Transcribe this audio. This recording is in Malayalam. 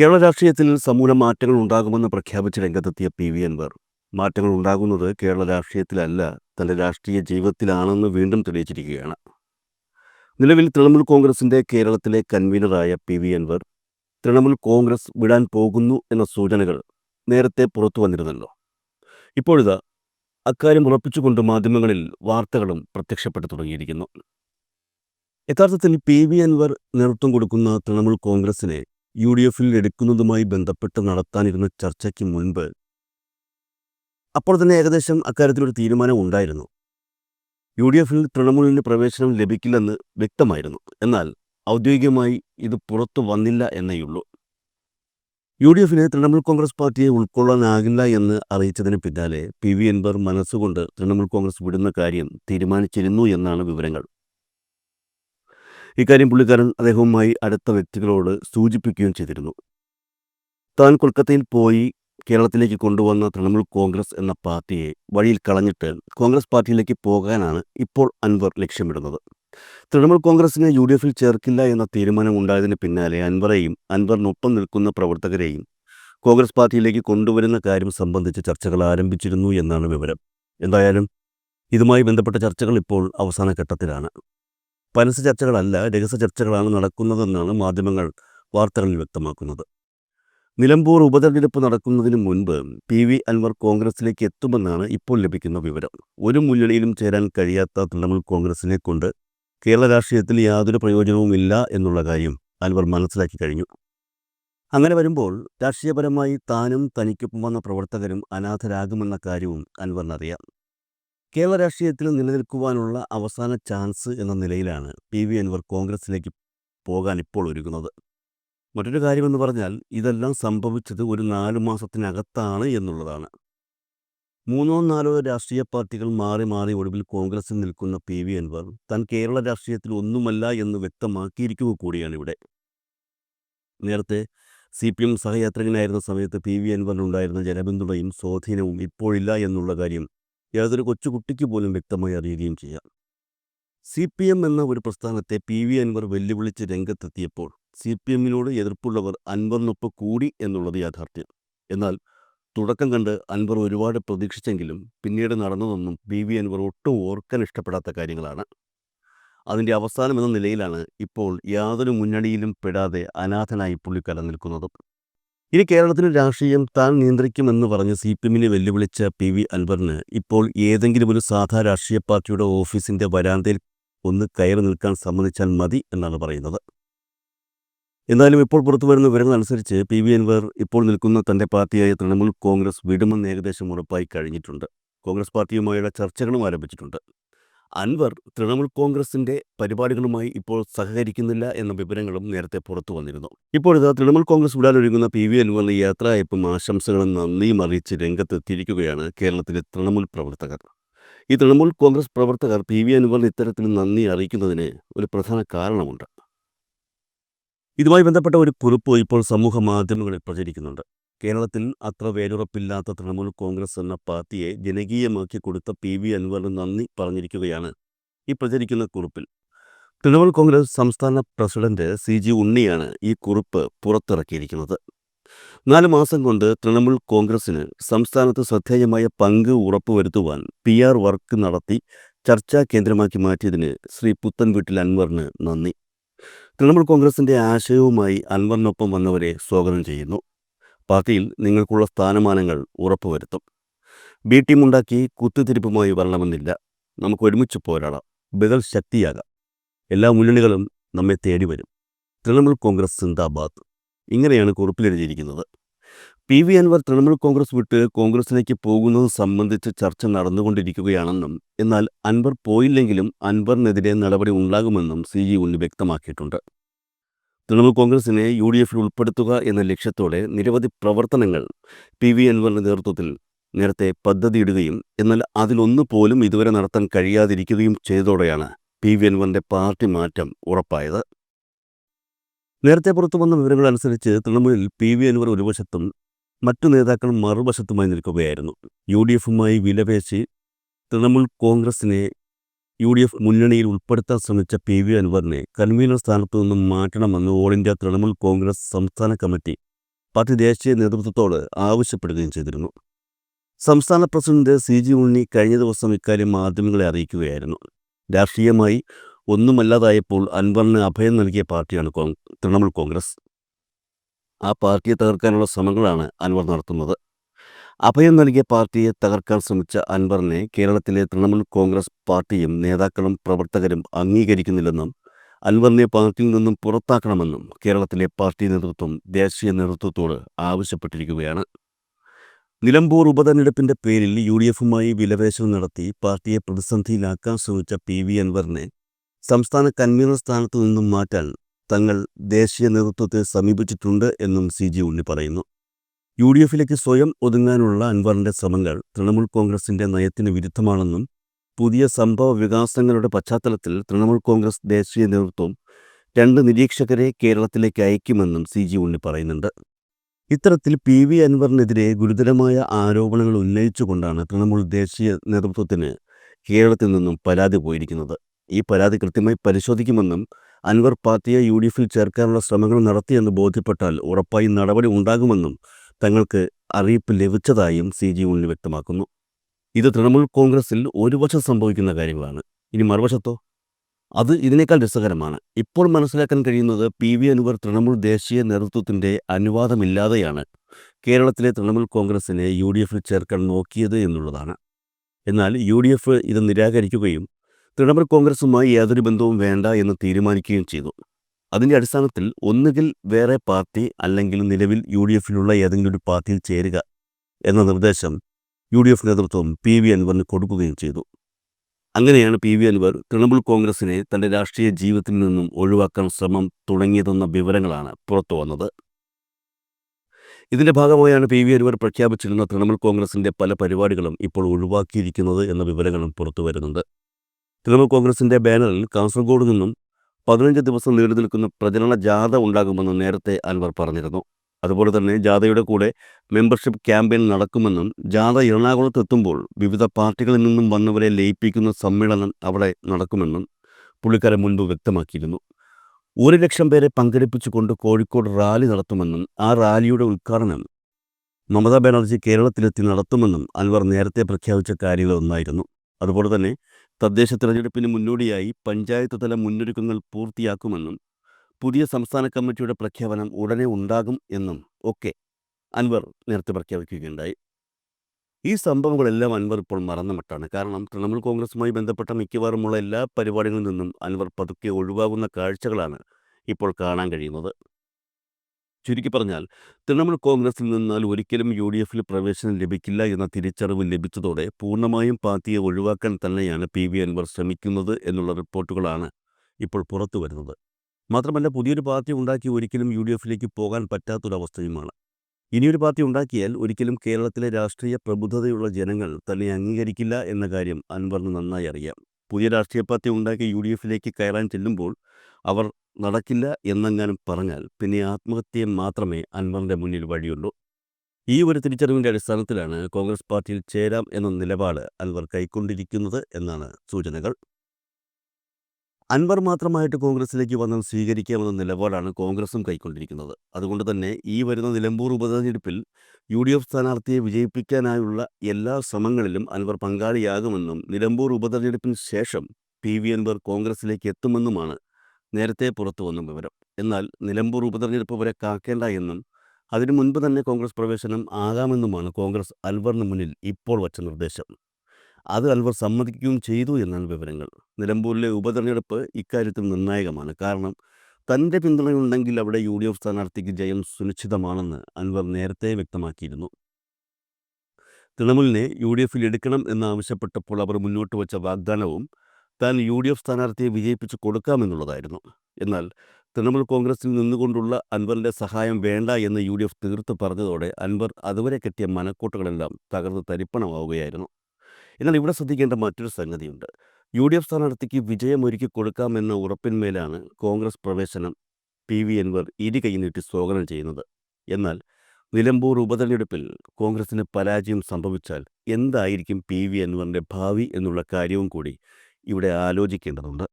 കേരള രാഷ്ട്രീയത്തിൽ സമൂല മാറ്റങ്ങൾ ഉണ്ടാകുമെന്ന് പ്രഖ്യാപിച്ച് രംഗത്തെത്തിയ പി വി അൻവർ. മാറ്റങ്ങൾ ഉണ്ടാകുന്നത് കേരള രാഷ്ട്രീയത്തിലല്ല തന്റെ രാഷ്ട്രീയ ജീവിതത്തിലാണെന്ന് വീണ്ടും തെളിയിച്ചിരിക്കുകയാണ്. നിലവിൽ തൃണമൂൽ കോൺഗ്രസിന്റെ കേരളത്തിലെ കൺവീനറായ പി വി അൻവർ തൃണമൂൽ കോൺഗ്രസ് വിടാൻ പോകുന്നു എന്ന സൂചനകൾ നേരത്തെ പുറത്തു വന്നിരുന്നല്ലോ. ഇപ്പോഴിതാ അക്കാര്യം ഉറപ്പിച്ചുകൊണ്ട് മാധ്യമങ്ങളിൽ വാർത്തകളും പ്രത്യക്ഷപ്പെട്ടു തുടങ്ങിയിരിക്കുന്നു. യഥാർത്ഥത്തിൽ പി വി അൻവർ നേതൃത്വം കൊടുക്കുന്ന തൃണമൂൽ കോൺഗ്രസിനെ യു ഡി എഫിൽ എടുക്കുന്നതുമായി ബന്ധപ്പെട്ട് നടത്താനിരുന്ന ചർച്ചയ്ക്ക് മുൻപ് അപ്പോൾ തന്നെ ഏകദേശം അക്കാര്യത്തിലൊരു തീരുമാനം ഉണ്ടായിരുന്നു. യു ഡി എഫിൽ തൃണമൂലിന് പ്രവേശനം ലഭിക്കില്ലെന്ന് വ്യക്തമായിരുന്നു. എന്നാൽ ഔദ്യോഗികമായി ഇത് പുറത്തു വന്നില്ല എന്നേയുള്ളൂ. യു ഡി എഫിന് തൃണമൂൽ കോൺഗ്രസ് പാർട്ടിയെ ഉൾക്കൊള്ളാനാകില്ല എന്ന് അറിയിച്ചതിന് പിന്നാലെ പി വി അൻവർ മനസ്സുകൊണ്ട് തൃണമൂൽ കോൺഗ്രസ് വിടുന്ന കാര്യം തീരുമാനിച്ചിരുന്നു എന്നാണ് വിവരങ്ങൾ. ഇക്കാര്യം പുള്ളിക്കാരൻ അദ്ദേഹവുമായി അടുത്ത വ്യക്തികളോട് സൂചിപ്പിക്കുകയും ചെയ്തിരുന്നു. താൻ കൊൽക്കത്തയിൽ പോയി കേരളത്തിലേക്ക് കൊണ്ടുവന്ന തൃണമൂൽ കോൺഗ്രസ് എന്ന പാർട്ടിയെ വഴിയിൽ കളഞ്ഞിട്ട് കോൺഗ്രസ് പാർട്ടിയിലേക്ക് പോകാനാണ് ഇപ്പോൾ അൻവർ ലക്ഷ്യമിടുന്നത്. തൃണമൂൽ കോൺഗ്രസിനെ യു ഡി എഫിൽ ചേർക്കില്ല എന്ന തീരുമാനം ഉണ്ടായതിന് പിന്നാലെ അൻവറെയും അൻവറിനൊപ്പം നിൽക്കുന്ന പ്രവർത്തകരെയും കോൺഗ്രസ് പാർട്ടിയിലേക്ക് കൊണ്ടുവരുന്ന കാര്യം സംബന്ധിച്ച് ചർച്ചകൾ ആരംഭിച്ചിരുന്നു എന്നാണ് വിവരം. എന്തായാലും ഇതുമായി ബന്ധപ്പെട്ട ചർച്ചകൾ ഇപ്പോൾ അവസാന ഘട്ടത്തിലാണ്. പരസ്യ ചർച്ചകളല്ല രഹസ്യ ചർച്ചകളാണ് നടക്കുന്നതെന്നാണ് മാധ്യമങ്ങൾ വാർത്തകളിൽ വ്യക്തമാക്കുന്നത്. നിലമ്പൂർ ഉപതെരഞ്ഞെടുപ്പ് നടക്കുന്നതിന് മുൻപ് പി വി അൻവർ കോൺഗ്രസിലേക്ക് എത്തുമെന്നാണ് ഇപ്പോൾ ലഭിക്കുന്ന വിവരം. ഒരു മുന്നണിയിലും ചേരാൻ കഴിയാത്ത തൃണമൂൽ കോൺഗ്രസിനെ കൊണ്ട് കേരള രാഷ്ട്രീയത്തിൽ യാതൊരു പ്രയോജനവുമില്ല എന്നുള്ള കാര്യം അൻവർ മനസ്സിലാക്കി കഴിഞ്ഞു. അങ്ങനെ വരുമ്പോൾ രാഷ്ട്രീയപരമായി താനും തനിക്കൊപ്പം വന്ന പ്രവർത്തകരും അനാഥരാകുമെന്ന കാര്യവും അൻവറിനറിയാം. കേരള രാഷ്ട്രീയത്തിൽ നിലനിൽക്കുവാനുള്ള അവസാന ചാൻസ് എന്ന നിലയിലാണ് പി. വി. അൻവർ കോൺഗ്രസിലേക്ക് പോകാൻ ഇപ്പോൾ ഒരുങ്ങുന്നത്. മറ്റൊരു കാര്യമെന്ന് പറഞ്ഞാൽ ഇതെല്ലാം സംഭവിച്ചത് ഒരു നാലു മാസത്തിനകത്താണ് എന്നുള്ളതാണ്. മൂന്നോ നാലോ രാഷ്ട്രീയ പാർട്ടികൾ മാറി മാറി ഒടുവിൽ കോൺഗ്രസിൽ നിൽക്കുന്ന പി. വി. അൻവർ താൻ കേരള രാഷ്ട്രീയത്തിൽ ഒന്നുമല്ല എന്ന് വ്യക്തമാക്കിയിരിക്കുക കൂടിയാണ് ഇവിടെ. നേരത്തെ സി. പി. എം സഹയാത്രികനായിരുന്ന സമയത്ത് പി. വി. അൻവറിനുണ്ടായിരുന്ന ജനപിന്തുണയും സ്വാധീനവും ഇപ്പോഴില്ല എന്നുള്ള കാര്യം യാതൊരു കൊച്ചുകുട്ടിക്ക് പോലും വ്യക്തമായി അറിയുകയും ചെയ്യാം. സി പി എം എന്ന ഒരു പ്രസ്ഥാനത്തെ പി വി അൻവർ വെല്ലുവിളിച്ച് രംഗത്തെത്തിയപ്പോൾ സി പി എമ്മിനോട് എതിർപ്പുള്ളവർ അൻവറിനൊപ്പം കൂടി എന്നുള്ളത് യാഥാർത്ഥ്യം. എന്നാൽ തുടക്കം കണ്ട് അൻവർ ഒരുപാട് പ്രതീക്ഷിച്ചെങ്കിലും പിന്നീട് നടന്നതൊന്നും പി വി അൻവർ ഒട്ടും ഓർക്കാൻ ഇഷ്ടപ്പെടാത്ത കാര്യങ്ങളാണ്. അതിന്റെ അവസാനം എന്ന നിലയിലാണ് ഇപ്പോൾ യാതൊരു മുന്നണിയിലും പെടാതെ അനാഥനായി പുള്ളിക്കാരൻ നിൽക്കുന്നത്. ഇനി കേരളത്തിലെ രാഷ്ട്രീയം താൻ നിയന്ത്രിക്കുമെന്ന് പറഞ്ഞ് സി പി എമ്മിനെ വെല്ലുവിളിച്ച പി വി അൻവറിന് ഇപ്പോൾ ഏതെങ്കിലും ഒരു സാധാ രാഷ്ട്രീയ പാർട്ടിയുടെ ഓഫീസിന്റെ വരാന്തയിൽ ഒന്ന് കയറി നിൽക്കാൻ സമ്മതിച്ചാൽ മതി എന്നാണ് പറയുന്നത്. എന്നാലും ഇപ്പോൾ പുറത്തു വരുന്ന വിവരങ്ങൾ അനുസരിച്ച് പി വി അൻവർ ഇപ്പോൾ നിൽക്കുന്ന തന്റെ പാർട്ടിയായ തൃണമൂൽ കോൺഗ്രസ് വിടുമെന്ന് ഏകദേശം ഉറപ്പായി കഴിഞ്ഞിട്ടുണ്ട്. കോൺഗ്രസ് പാർട്ടിയുമായുള്ള ചർച്ചകളും ആരംഭിച്ചിട്ടുണ്ട്. അൻവർ തൃണമൂൽ കോൺഗ്രസിന്റെ പരിപാടികളുമായി ഇപ്പോൾ സഹകരിക്കുന്നില്ല എന്ന വിവരങ്ങളും നേരത്തെ പുറത്തു വന്നിരുന്നു. ഇപ്പോൾ ഇതാ തൃണമൂൽ കോൺഗ്രസ് വിടാനൊരുങ്ങുന്ന പി വി അൻവറിന്റെ യാത്രയപ്പും ആശംസകളും നന്ദിയും അറിയിച്ച് രംഗത്തെത്തിയിരിക്കുകയാണ് കേരളത്തിലെ തൃണമൂൽ പ്രവർത്തകർ. ഈ തൃണമൂൽ കോൺഗ്രസ് പ്രവർത്തകർ പി വി അൻവറിന് ഇത്തരത്തിൽ നന്ദി അറിയിക്കുന്നതിന് ഒരു പ്രധാന കാരണമുണ്ട്. ഇതുമായി ബന്ധപ്പെട്ട ഒരു കുറിപ്പ് ഇപ്പോൾ സമൂഹ മാധ്യമങ്ങളിൽ പ്രചരിക്കുന്നുണ്ട്. കേരളത്തിൽ അത്ര വേരുറപ്പില്ലാത്ത തൃണമൂൽ കോൺഗ്രസ് എന്ന പാർട്ടിയെ ജനകീയമാക്കി കൊടുത്ത പി വി അൻവറിന് നന്ദി പറഞ്ഞിരിക്കുകയാണ് ഈ പ്രചരിക്കുന്ന കുറിപ്പിൽ. തൃണമൂൽ കോൺഗ്രസ് സംസ്ഥാന പ്രസിഡന്റ് സി ജി ഉണ്ണിയാണ് ഈ കുറിപ്പ് പുറത്തിറക്കിയിരിക്കുന്നത്. നാല് മാസം കൊണ്ട് തൃണമൂൽ കോൺഗ്രസിന് സംസ്ഥാനത്ത് ശ്രദ്ധേയമായ പങ്ക് ഉറപ്പുവരുത്തുവാൻ പി ആർ വർക്ക് നടത്തി ചർച്ചാ കേന്ദ്രമാക്കി മാറ്റിയതിന് ശ്രീ പുത്തൻവീട്ടിൽ അൻവറിന് നന്ദി. തൃണമൂൽ കോൺഗ്രസിന്റെ ആശയവുമായി അൻവറിനൊപ്പം വന്നവരെ സ്വാഗതം ചെയ്യുന്നു. പാർട്ടിയിൽ നിങ്ങൾക്കുള്ള സ്ഥാനമാനങ്ങൾ ഉറപ്പുവരുത്തും. ബി ടീം ഉണ്ടാക്കി കുത്തിത്തിരിപ്പുമായി വരണമെന്നില്ല. നമുക്ക് ഒരുമിച്ച് പോരാടാം. ബദൽ ശക്തിയാകാം. എല്ലാ മുന്നണികളും നമ്മെ തേടി വരും തൃണമൂൽ കോൺഗ്രസ് സിന്ദാബാദ്. ഇങ്ങനെയാണ് കുറിപ്പിലെഴുതിയിരിക്കുന്നത്. പി വി അൻവർ തൃണമൂൽ കോൺഗ്രസ് വിട്ട് കോൺഗ്രസിലേക്ക് പോകുന്നത് സംബന്ധിച്ച് ചർച്ച നടന്നുകൊണ്ടിരിക്കുകയാണെന്നും എന്നാൽ അൻവർ പോയില്ലെങ്കിലും അൻവറിനെതിരെ നടപടി ഉണ്ടാകുമെന്നും സി ജി ഉണ്ണി വ്യക്തമാക്കിയിട്ടുണ്ട്. തൃണമൂൽ കോൺഗ്രസിനെ യു ഡി എഫിൽ ഉൾപ്പെടുത്തുക എന്ന ലക്ഷ്യത്തോടെ നിരവധി പ്രവർത്തനങ്ങൾ പി വി അൻവറിന്റെ നേതൃത്വത്തിൽ നേരത്തെ പദ്ധതിയിടുകയും എന്നാൽ അതിലൊന്നു പോലും ഇതുവരെ നടത്താൻ കഴിയാതിരിക്കുകയും ചെയ്തതോടെയാണ് പി വി അൻവറിന്റെ പാർട്ടി മാറ്റം ഉറപ്പായത്. നേരത്തെ പുറത്തു വന്ന വിവരങ്ങൾ അനുസരിച്ച് തൃണമൂലിൽ പി വി അൻവർ ഒരു വശത്തും മറ്റു നേതാക്കൾ മറുവശത്തുമായി നിൽക്കുകയായിരുന്നു. യു ഡി എഫുമായി വിലപേശി തൃണമൂൽ കോൺഗ്രസിനെ യു ഡി എഫ് മുന്നണിയിൽ ഉൾപ്പെടുത്താൻ ശ്രമിച്ച പി വി അൻവറിനെ കൺവീനർ സ്ഥാനത്തു നിന്നും മാറ്റണമെന്ന് ഓൾ ഇന്ത്യ തൃണമൂൽ കോൺഗ്രസ് സംസ്ഥാന കമ്മിറ്റി പാർട്ടി ദേശീയ നേതൃത്വത്തോട് ആവശ്യപ്പെടുകയും ചെയ്തിരുന്നു. സംസ്ഥാന പ്രസിഡന്റ് സി ജി ഉണ്ണി കഴിഞ്ഞ ദിവസം ഇക്കാര്യം മാധ്യമങ്ങളെ അറിയിക്കുകയായിരുന്നു. രാഷ്ട്രീയമായി ഒന്നുമല്ലാതായപ്പോൾ അൻവറിന് അഭയം നൽകിയ പാർട്ടിയാണ് തൃണമൂൽ കോൺഗ്രസ്. ആ പാർട്ടിയെ തകർക്കാനുള്ള ശ്രമങ്ങളാണ് അൻവർ നടത്തുന്നത്. അഭയം നൽകിയ പാർട്ടിയെ തകർക്കാൻ ശ്രമിച്ച അൻവറിനെ കേരളത്തിലെ തൃണമൂൽ കോൺഗ്രസ് പാർട്ടിയും നേതാക്കളും പ്രവർത്തകരും അംഗീകരിക്കുന്നില്ലെന്നും അൻവറിനെ പാർട്ടിയിൽ നിന്നും പുറത്താക്കണമെന്നും കേരളത്തിലെ പാർട്ടി നേതൃത്വം ദേശീയ നേതൃത്വത്തോട് ആവശ്യപ്പെട്ടിരിക്കുകയാണ്. നിലമ്പൂർ ഉപതെരഞ്ഞെടുപ്പിന്റെ പേരിൽ യു ഡി എഫുമായി വിലപേശൽ നടത്തി പാർട്ടിയെ പ്രതിസന്ധിയിലാക്കാൻ ശ്രമിച്ച പി വി അൻവറിനെ സംസ്ഥാന കൺവീനർ സ്ഥാനത്തു നിന്നും മാറ്റാൻ തങ്ങൾ ദേശീയ നേതൃത്വത്തെ സമീപിച്ചിട്ടുണ്ട് എന്നും സി ജി ഉണ്ണി പറയുന്നു. യു ഡി എഫിലേക്ക് സ്വയം ഒതുങ്ങാനുള്ള അൻവറിന്റെ ശ്രമങ്ങൾ തൃണമൂൽ കോൺഗ്രസിന്റെ നയത്തിന് വിരുദ്ധമാണെന്നും പുതിയ സംഭവ വികാസങ്ങളുടെ പശ്ചാത്തലത്തിൽ തൃണമൂൽ കോൺഗ്രസ് ദേശീയ നേതൃത്വം രണ്ട് നിരീക്ഷകരെ കേരളത്തിലേക്ക് അയക്കുമെന്നും സി ജി ഉണ്ണി പറയുന്നുണ്ട്. ഇത്തരത്തിൽ പി വി അൻവറിനെതിരെ ഗുരുതരമായ ആരോപണങ്ങൾ ഉന്നയിച്ചുകൊണ്ടാണ് തൃണമൂൽ ദേശീയ നേതൃത്വത്തിന് കേരളത്തിൽ നിന്നും പരാതി പോയിരിക്കുന്നത്. ഈ പരാതി കൃത്യമായി പരിശോധിക്കുമെന്നും അൻവർ പാർട്ടിയെ യു ഡി എഫിൽ ചേർക്കാനുള്ള ശ്രമങ്ങൾ നടത്തിയെന്ന് ബോധ്യപ്പെട്ടാൽ ഉറപ്പായി നടപടി ഉണ്ടാകുമെന്നും തങ്ങൾക്ക് അറിയിപ്പ് ലഭിച്ചതായും സി ജി ഉണ്ണി വ്യക്തമാക്കുന്നു. ഇത് തൃണമൂൽ കോൺഗ്രസിൽ ഒരു വശം സംഭവിക്കുന്ന കാര്യങ്ങളാണ്. ഇനി മറുവശത്തോ? അത് ഇതിനേക്കാൾ രസകരമാണ്. ഇപ്പോൾ മനസ്സിലാക്കാൻ കഴിയുന്നത് പി വി അനുവർ തൃണമൂൽ ദേശീയ നേതൃത്വത്തിന്റെ അനുവാദമില്ലാതെയാണ് കേരളത്തിലെ തൃണമൂൽ കോൺഗ്രസിനെ യു ഡി എഫിൽ ചേർക്കാൻ നോക്കിയത് എന്നുള്ളതാണ്. എന്നാൽ യു ഡി എഫ് ഇത് നിരാകരിക്കുകയും തൃണമൂൽ കോൺഗ്രസുമായി യാതൊരു ബന്ധവും വേണ്ട എന്ന് തീരുമാനിക്കുകയും ചെയ്തു. അതിന്റെ അടിസ്ഥാനത്തിൽ ഒന്നുകിൽ വേറെ പാർട്ടി അല്ലെങ്കിൽ നിലവിൽ യു ഡി എഫിലുള്ള ഏതെങ്കിലും ഒരു പാർട്ടിയിൽ ചേരുക എന്ന നിർദ്ദേശം യു ഡി എഫ് നേതൃത്വം പി വി അൻവറിന് കൊടുക്കുകയും ചെയ്തു. അങ്ങനെയാണ് പി വി അൻവർ തൃണമൂൽ കോൺഗ്രസിനെ തന്റെ രാഷ്ട്രീയ ജീവിതത്തിൽ നിന്നും ഒഴിവാക്കാൻ ശ്രമം തുടങ്ങിയതെന്ന വിവരങ്ങളാണ് പുറത്തു വന്നത്. ഇതിന്റെ ഭാഗമായാണ് പി വി അൻവർ പ്രഖ്യാപിച്ചിരുന്ന തൃണമൂൽ കോൺഗ്രസിന്റെ പല പരിപാടികളും ഇപ്പോൾ ഒഴിവാക്കിയിരിക്കുന്നത് എന്ന വിവരങ്ങളും പുറത്തു വരുന്നുണ്ട്. തൃണമൂൽ കോൺഗ്രസിന്റെ ബാനറിൽ കാസർഗോഡ് നിന്നും പതിനഞ്ച് ദിവസം നീണ്ടു നിൽക്കുന്ന പ്രചരണ ജാഥ ഉണ്ടാകുമെന്ന് നേരത്തെ അൻവർ പറഞ്ഞിരുന്നു. അതുപോലെ തന്നെ ജാഥയുടെ കൂടെ മെമ്പർഷിപ്പ് ക്യാമ്പയിൻ നടക്കുമെന്നും ജാഥ എറണാകുളത്ത് എത്തുമ്പോൾ വിവിധ പാർട്ടികളിൽ നിന്നും വന്നവരെ ലയിപ്പിക്കുന്ന സമ്മേളനം അവിടെ നടക്കുമെന്നും പുള്ളിക്കാരൻ മുൻപ് വ്യക്തമാക്കിയിരുന്നു. ഒരു ലക്ഷം പേരെ പങ്കെടുപ്പിച്ചുകൊണ്ട് കോഴിക്കോട് റാലി നടത്തുമെന്നും ആ റാലിയുടെ ഉദ്ഘാടനം മമതാ ബാനർജി കേരളത്തിലെത്തി നടത്തുമെന്നും അൻവർ നേരത്തെ പ്രഖ്യാപിച്ച കാര്യങ്ങളൊന്നായിരുന്നു അതുപോലെ തന്നെ തദ്ദേശ തെരഞ്ഞെടുപ്പിന് മുന്നോടിയായി പഞ്ചായത്ത് തല മുന്നൊരുക്കങ്ങൾ പൂർത്തിയാക്കുമെന്നും പുതിയ സംസ്ഥാന കമ്മിറ്റിയുടെ പ്രഖ്യാപനം ഉടനെ ഉണ്ടാകും എന്നും ഒക്കെ അൻവർ നേരത്തെ പ്രഖ്യാപിക്കുകയുണ്ടായി. ഈ സംഭവങ്ങളെല്ലാം അൻവർ ഇപ്പോൾ മറന്ന മട്ടാണ്. കാരണം തൃണമൂൽ കോൺഗ്രസുമായി ബന്ധപ്പെട്ട മിക്കവാറുമുള്ള എല്ലാ പരിപാടികളിൽ നിന്നും അൻവർ പതുക്കെ ഒഴിവാകുന്ന കാഴ്ചകളാണ് ഇപ്പോൾ കാണാൻ കഴിയുന്നത്. ചുരുക്കി പറഞ്ഞാൽ തൃണമൂൽ കോൺഗ്രസിൽ നിന്നാൽ ഒരിക്കലും യു ഡി എഫിൽ പ്രവേശനം ലഭിക്കില്ല എന്ന തിരിച്ചറിവ് ലഭിച്ചതോടെ പൂർണമായും പാർട്ടിയെ ഒഴിവാക്കാൻ തന്നെയാണ് പി. വി. അൻവർ ശ്രമിക്കുന്നത് എന്നുള്ള റിപ്പോർട്ടുകളാണ് ഇപ്പോൾ പുറത്തു വരുന്നത്. മാത്രമല്ല പുതിയൊരു പാർട്ടി ഉണ്ടാക്കി ഒരിക്കലും യു ഡി എഫിലേക്ക് പോകാൻ പറ്റാത്തൊരവസ്ഥയുമാണ്. ഇനിയൊരു പാർട്ടി ഉണ്ടാക്കിയാൽ ഒരിക്കലും കേരളത്തിലെ രാഷ്ട്രീയ പ്രബുദ്ധതയുള്ള ജനങ്ങൾ തന്നെ അംഗീകരിക്കില്ല എന്ന കാര്യം അൻവറിന് നന്നായി അറിയാം. പുതിയ രാഷ്ട്രീയ പാർട്ടി ഉണ്ടാക്കി യു ഡി എഫിലേക്ക് കയറാൻ ചെല്ലുമ്പോൾ അവർ നടക്കില്ല എന്നെങ്ങാനും പറഞ്ഞാൽ പിന്നെ ആത്മഹത്യ മാത്രമേ അൻവറിന്റെ മുന്നിൽ വഴിയുള്ളൂ. ഈ ഒരു തിരിച്ചറിവിന്റെ അടിസ്ഥാനത്തിലാണ് കോൺഗ്രസ് പാർട്ടിയിൽ ചേരാം എന്ന നിലപാട് അൻവർ കൈക്കൊണ്ടിരിക്കുന്നത് എന്നാണ് സൂചനകൾ. അൻവർ മാത്രമായിട്ട് കോൺഗ്രസിലേക്ക് വന്ന് സ്വീകരിക്കാമെന്ന നിലപാടാണ് കോൺഗ്രസും കൈക്കൊണ്ടിരിക്കുന്നത്. അതുകൊണ്ട് തന്നെ ഈ വരുന്ന നിലമ്പൂർ ഉപതെരഞ്ഞെടുപ്പിൽ യു ഡി എഫ് സ്ഥാനാർത്ഥിയെ വിജയിപ്പിക്കാനായുള്ള എല്ലാ ശ്രമങ്ങളിലും അൻവർ പങ്കാളിയാകുമെന്നും നിലമ്പൂർ ഉപതെരഞ്ഞെടുപ്പിന് ശേഷം പി വി അൻവർ കോൺഗ്രസിലേക്ക് എത്തുമെന്നുമാണ് നേരത്തെ പുറത്തു വന്ന വിവരം. എന്നാൽ നിലമ്പൂർ ഉപതെരഞ്ഞെടുപ്പ് വരെ കാക്കേണ്ട എന്നും അതിനു മുൻപ് തന്നെ കോൺഗ്രസ് പ്രവേശനം ആകാമെന്നുമാണ് കോൺഗ്രസ് അൽവറിന് മുന്നിൽ ഇപ്പോൾ വച്ച നിർദ്ദേശം. അത് അൽവർ സമ്മതിക്കുകയും ചെയ്തു എന്നാണ് വിവരങ്ങൾ. നിലമ്പൂരിലെ ഉപതെരഞ്ഞെടുപ്പ് ഇക്കാര്യത്തിൽ നിർണായകമാണ്. കാരണം തന്റെ പിന്തുണയുണ്ടെങ്കിൽ അവിടെ യു ഡി എഫ് സ്ഥാനാർത്ഥിക്ക് ജയം സുനിശ്ചിതമാണെന്ന് അൻവർ നേരത്തെ വ്യക്തമാക്കിയിരുന്നു. തൃണമൂലിനെ യു ഡി എഫിൽ എടുക്കണം എന്നാവശ്യപ്പെട്ടപ്പോൾ അവർ മുന്നോട്ട് വച്ച വാഗ്ദാനവും താൻ യു ഡി എഫ് സ്ഥാനാർത്ഥിയെ വിജയിപ്പിച്ച് കൊടുക്കാമെന്നുള്ളതായിരുന്നു. എന്നാൽ തൃണമൂൽ കോൺഗ്രസിൽ നിന്നുകൊണ്ടുള്ള അൻവറിന്റെ സഹായം വേണ്ട എന്ന് യു ഡി എഫ് തീർത്ത് പറഞ്ഞതോടെ അൻവർ അതുവരെ കെട്ടിയ മനക്കോട്ടുകളെല്ലാം തകർന്ന് തരിപ്പണമാവുകയായിരുന്നു. എന്നാൽ ഇവിടെ ശ്രദ്ധിക്കേണ്ട മറ്റൊരു സംഗതിയുണ്ട്. യു ഡി എഫ് സ്ഥാനാർത്ഥിക്ക് വിജയമൊരുക്കി കൊടുക്കാമെന്ന ഉറപ്പിന്മേലാണ് കോൺഗ്രസ് പ്രവേശനം പി വി അൻവർ ഇരു കൈ നീട്ടി സ്വാഗതം ചെയ്യുന്നത്. എന്നാൽ നിലമ്പൂർ ഉപതെരഞ്ഞെടുപ്പിൽ കോൺഗ്രസിന് പരാജയം സംഭവിച്ചാൽ എന്തായിരിക്കും പി വി അൻവറിന്റെ ഭാവി എന്നുള്ള കാര്യവും കൂടി ഇവിടെ ആലോചിക്കേണ്ടതുണ്ട്.